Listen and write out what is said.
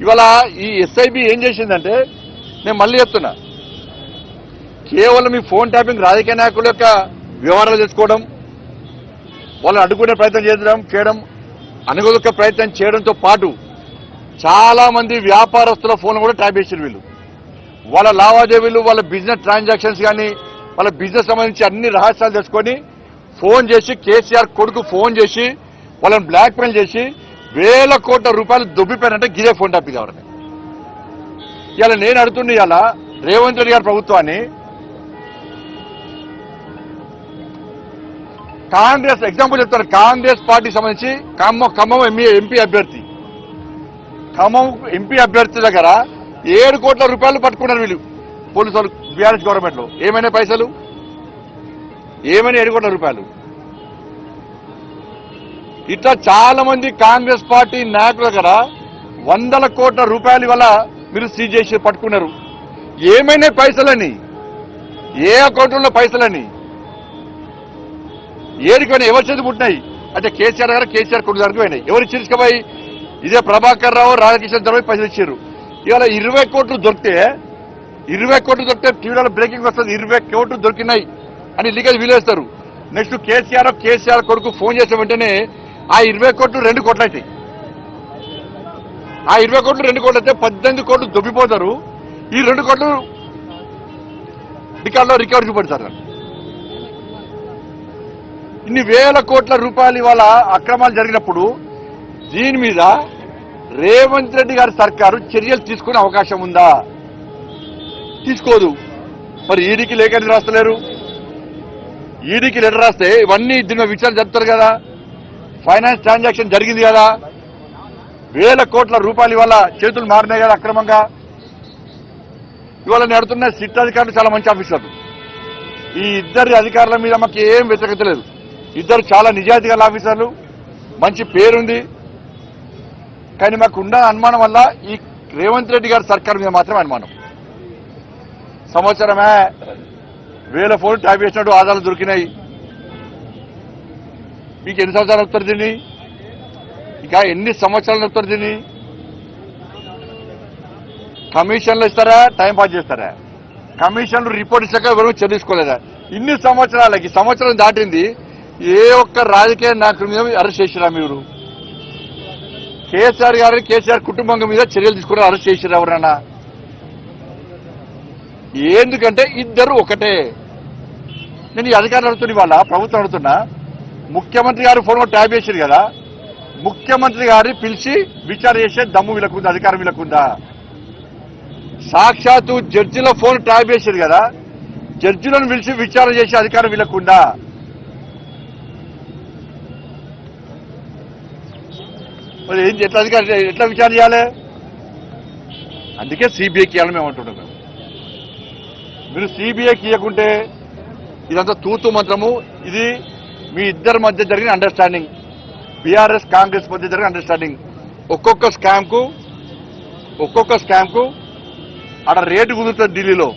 ఇవాళ ఈ ఎస్ఐబి ఏం చేసిందంటే నేను మళ్ళీ చెప్తున్నా. కేవలం ఈ ఫోన్ ట్యాపింగ్ రాజకీయ నాయకుల యొక్క వివరాలు తెచ్చుకోవడం వాళ్ళని అడ్డుకునే ప్రయత్నం చేయడం చేయడం అనుగొక్క ప్రయత్నం చేయడంతో పాటు చాలా మంది వ్యాపారస్తుల ఫోన్ కూడా ట్యాప్ చేసారు వీళ్ళు. వాళ్ళ లావాదేవీలు వాళ్ళ బిజినెస్ ట్రాన్సాక్షన్స్ కానీ వాళ్ళ బిజినెస్ సంబంధించి అన్ని రహస్యాలు తెలుసుకొని ఫోన్ చేసి కేసీఆర్ కొడుకు ఫోన్ చేసి వాళ్ళని బ్లాక్మెయిల్ చేసి వేల కోట్ల రూపాయలు దొబ్బిపోయినంటే గిరే ఫోన్ టాపిక్ కావాలని ఇలా నేను అడుగుతుంది ఇలా రేవంత్ రెడ్డి గారి ప్రభుత్వాన్ని కాంగ్రెస్ ఎగ్జాంపుల్ చెప్తారు కాంగ్రెస్ పార్టీకి సంబంధించి ఖమ్మం ఖమ్మం ఎంపీ ఎంపీ అభ్యర్థి. ఖమ్మం ఎంపీ అభ్యర్థి దగ్గర ఏడు కోట్ల రూపాయలు పట్టుకున్నారు వీళ్ళు పోలీసు వాళ్ళు బీఆర్ఎస్ గవర్నమెంట్లో ఏమైనా పైసలు? ఏమైనా ఏడు కోట్ల రూపాయలు? ఇట్లా చాలా మంది కాంగ్రెస్ పార్టీ నాయకుల దగ్గర వందల కోట్ల రూపాయలు వల్ల మీరు సీజ్ చేసి పట్టుకున్నారు. ఏమైనా పైసలని? ఏ అకౌంట్లో పైసలని? ఏడికైనా ఎవరి చేతి పుట్టినాయి? అంటే కేసీఆర్ గారు కేసీఆర్ కొడుకు దానికి పోయినాయి. ఎవరు చిరుచుకపోయి ఇదే ప్రభాకర్ రావు రాధాకృష్ణ దగ్గర పైసలు ఇచ్చారు. ఇవాళ ఇరవై కోట్లు దొరికితే ఇరవై కోట్లు దొరికితే టీవీలో బ్రేకింగ్ వస్తుంది. ఇరవై కోట్లు దొరికినాయి అని లీగల్ వీలేస్తారు. నెక్స్ట్ కేసీఆర్ కేసీఆర్ కొడుకు ఫోన్ చేసిన వెంటనే ఆ ఇరవై కోట్లు రెండు కోట్లు అవుతాయి ఆ ఇరవై కోట్లు రెండు కోట్లు అయితే పద్దెనిమిది కోట్లు దొబ్బిపోతారు. ఈ రెండు కోట్లు రికార్డులో రికవర్ చూపెడతారు. ఇన్ని వేల కోట్ల రూపాయలు ఇవాళ అక్రమాలు జరిగినప్పుడు దీని మీద రేవంత్ రెడ్డి గారి సర్కారు చర్యలు తీసుకునే అవకాశం ఉందా? తీసుకోదు. మరి ఈడీకి లేఖ రాస్తలేరు? ఈడీకి లెటర్ రాస్తే ఇవన్నీ దీని విచారణ జరుపుతారు కదా. ఫైనాన్స్ ట్రాన్సాక్షన్ జరిగింది కదా. వేల కోట్ల రూపాయలు ఇవాళ చేతులు మారినాయి కదా అక్రమంగా. ఇవాళ నడుతున్న సిట్ అధికారులు చాలా మంచి ఆఫీసర్లు. ఈ ఇద్దరి అధికారుల మీద మాకు ఏం వ్యతిరేకత లేదు ఇద్దరు చాలా నిజాయితీ గల ఆఫీసర్లు. మంచి పేరుంది. కానీ మాకు ఉన్న అనుమానం వల్ల ఈ రేవంత్ రెడ్డి గారి సర్కార్ మీద మాత్రమే అనుమానం. సంవత్సరమే వేల ఫోన్ ట్యాప్ చేసినట్టు ఆధారాలు దొరికినాయి. మీకు ఎన్ని సంవత్సరాలు వస్తారు తిని ఇంకా ఎన్ని సంవత్సరాలు వస్తారు తిని కమిషన్లు ఇస్తారా? టైం పాస్ చేస్తారా? కమిషన్లు రిపోర్ట్ ఇచ్చాక ఎవరు చెల్లించుకోలేదా ఇన్ని సంవత్సరాలకి సంవత్సరం దాటింది ఏ ఒక్క రాజకీయ నాయకుడి మీద అరెస్ట్ చేసిరా మీరు? కేసీఆర్ గారిని కేసీఆర్ కుటుంబం మీద చర్యలు తీసుకుని అరెస్ట్ చేసిరా ఎవరన్నా? ఎందుకంటే ఇద్దరు ఒకటే. నేను ఈ అధికారులు అడుగుతున్న వాళ్ళ ప్రభుత్వం అడుగుతున్నా ముఖ్యమంత్రి గారు ఫోన్ ట్యాబ్ చేశారు కదా. ముఖ్యమంత్రి గారిని పిలిచి విచారణ చేసే దమ్ము వీళ్ళకుందా అధికారం వీళ్ళకుందా? సాక్షాత్తు జడ్జిల ఫోన్ ట్యాబ్ చేశారు కదా. జడ్జిలను పిలిచి విచారణ చేసే అధికారం వీళ్ళకుందా? మరి ఏం ఎట్లా అధికారం ఎట్లా విచారణ చేయాలి? అందుకే సిబిఐకి ఇవ్వాలని మేము అంటున్నాం మేము. మీరు సిబిఐకి ఇవ్వకుంటే ఇదంతా తూతు మంత్రము. ఇది మీ ఇద్దరి మధ్య జరిగిన అండర్స్టాండింగ్ బీఆర్ఎస్ కాంగ్రెస్ మధ్య జరిగిన అండర్స్టాండింగ్ ఒక్కొక్క స్కామ్కు ఒక్కొక్క స్కామ్కు అక్కడ రేటు కుదురుతుంది ఢిల్లీలో.